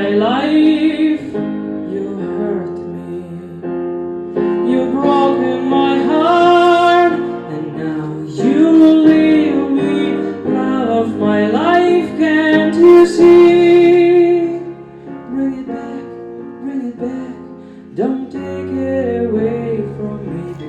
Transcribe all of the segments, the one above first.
my life. You hurt me, you broke my heart, and now you leave me. Love my life, can't you see? Bring it back, bring it back, don't take it away from me.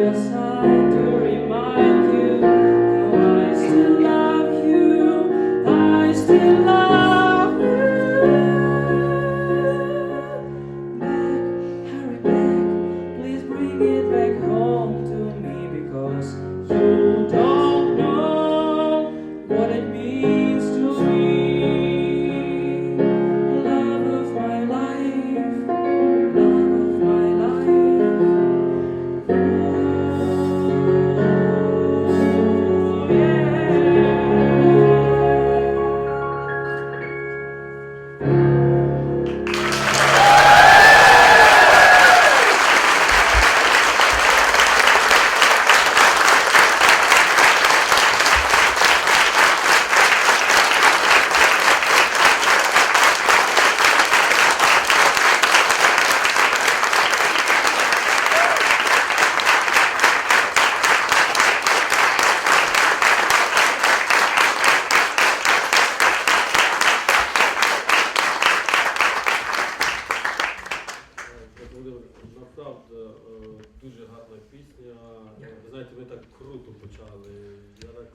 Filho Santo. правда, е, дуже гарна пісня. Ви знаєте, ви так круто почали. Я так